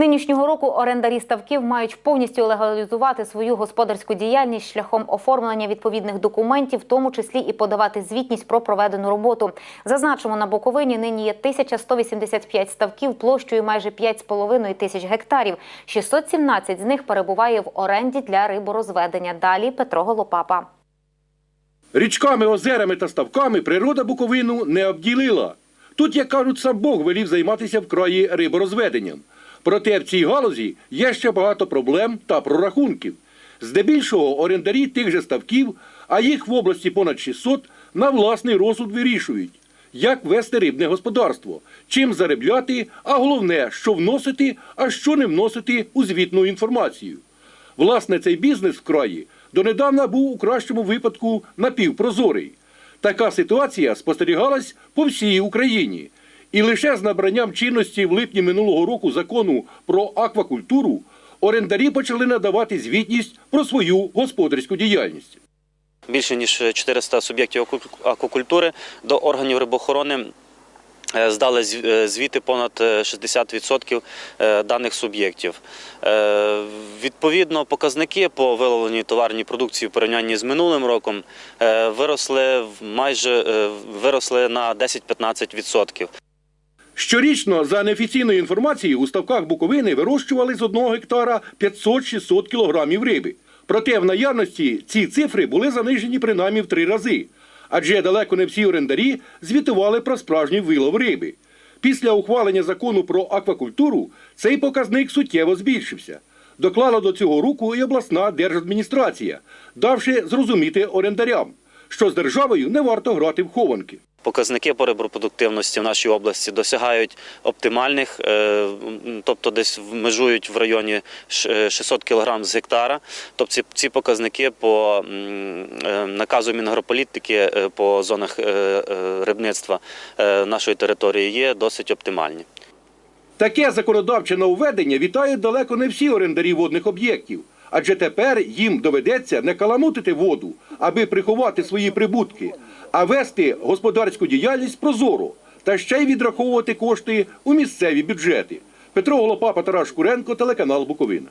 Нинішнього року орендарі ставків мають повністю легалізувати свою господарську діяльність шляхом оформлення відповідних документів, в тому числі і подавати звітність про проведену роботу. Зазначимо, на Буковині нині є 1185 ставків площею майже 5,5 тисяч гектарів. 617 з них перебуває в оренді для риборозведення. Далі Петро Голопапа. Річками, озерами та ставками природа Буковину не обділила. Тут, як кажуть, сам Бог велів займатися в краї риборозведенням. Проте в цій галузі є ще багато проблем та прорахунків. Здебільшого орендарі тих же ставків, а їх в області понад 600, на власний розсуд вирішують, як вести рибне господарство, чим заробляти, а головне, що вносити, а що не вносити у звітну інформацію. Власне, цей бізнес в краї донедавна був у кращому випадку напівпрозорий. Така ситуація спостерігалась по всій Україні. І лише з набранням чинності в липні минулого року закону про аквакультуру орендарі почали надавати звітність про свою господарську діяльність. Більше ніж 400 суб'єктів аквакультури до органів рибоохорони е, здали е, звіти понад е, 60% е, даних суб'єктів. Відповідно, показники по виловленій товарній продукції в порівнянні з минулим роком виросли майже виросли на 10-15%. Щорічно, за неофіційною інформацією, у ставках Буковини вирощували з одного гектара 500-600 кілограмів риби. Проте в наявності ці цифри були занижені принаймні в три рази, адже далеко не всі орендарі звітували про справжній вилов риби. Після ухвалення закону про аквакультуру цей показник суттєво збільшився. Доклала до цього руку і обласна держадміністрація, давши зрозуміти орендарям, що з державою не варто грати в хованки. Показники по репродуктивності в нашій області досягають оптимальних, е, тобто десь межують в районі е, 600 кг з гектара. Тобто ці, показники по е, наказу Мінагрополітики е, по зонах е, е, рибництва е, нашої території є досить оптимальні. Таке законодавче нововведення вітають далеко не всі орендарі водних об'єктів, адже тепер їм доведеться не каламутити воду, аби приховати свої прибутки, а вести господарську діяльність прозоро та ще й відраховувати кошти у місцеві бюджети. Петро Голопапа, Тарас Шкуренко, телеканал Буковина.